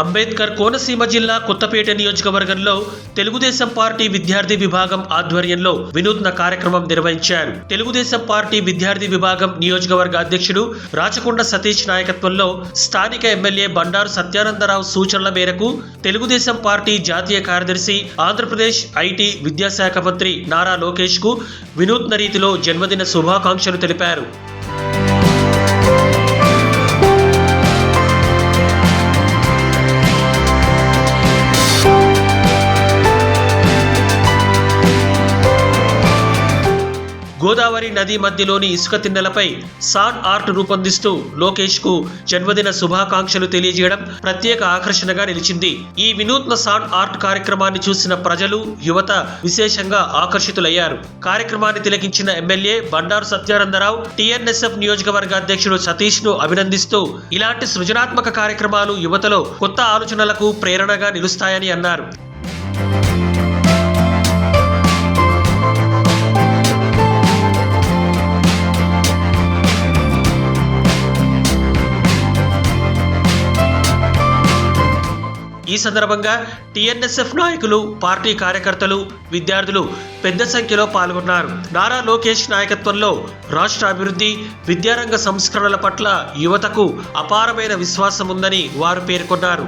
అంబేద్కర్ కోనసీమ జిల్లా కొత్తపేట నియోజకవర్గంలో తెలుగుదేశం పార్టీ విద్యార్థి విభాగం ఆధ్వర్యంలో వినూత్న కార్యక్రమం నిర్వహించారు. తెలుగుదేశం పార్టీ విద్యార్థి విభాగం నియోజకవర్గ అధ్యక్షుడు రాచకొండ సతీష్ నాయకత్వంలో స్థానిక ఎమ్మెల్యే బండారు సత్యానందరావు సూచనల మేరకు తెలుగుదేశం పార్టీ జాతీయ కార్యదర్శి ఆంధ్రప్రదేశ్ ఐటీ విద్యాశాఖ మంత్రి నారా లోకేష్కు వినూత్న రీతిలో జన్మదిన శుభాకాంక్షలు తెలిపారు. గోదావరి నది మధ్యలోని ఇసుక తిన్నెలపై సాన్ ఆర్ట్ రూపొందిస్తూ లోకేష్కు జన్మదిన శుభాకాంక్షలు తెలియజేయడం ప్రత్యేక ఆకర్షణగా నిలిచింది. ఈ వినూత్న సాన్ ఆర్ట్ కార్యక్రమాన్ని చూసిన ప్రజలు యువత విశేషంగా ఆకర్షితులయ్యారు. కార్యక్రమాన్ని తిలకించిన ఎమ్మెల్యే బండారు సత్యానందరావు టీఎన్ఎస్ఎఫ్ నియోజకవర్గ అధ్యక్షుడు సతీష్ను అభినందిస్తూ ఇలాంటి సృజనాత్మక కార్యక్రమాలు యువతలో కొత్త ఆలోచనలకు ప్రేరణగా నిలుస్తాయని అన్నారు. ఈ సందర్భంగా టీఎన్ఎస్ఎఫ్ నాయకులు పార్టీ కార్యకర్తలు విద్యార్థులు పెద్ద సంఖ్యలో పాల్గొన్నారు. నారా లోకేష్ నాయకత్వంలో రాష్ట్ర అభివృద్ధి విద్యారంగ సంస్కరణల పట్ల యువతకు అపారమైన విశ్వాసం ఉందని వారు పేర్కొన్నారు.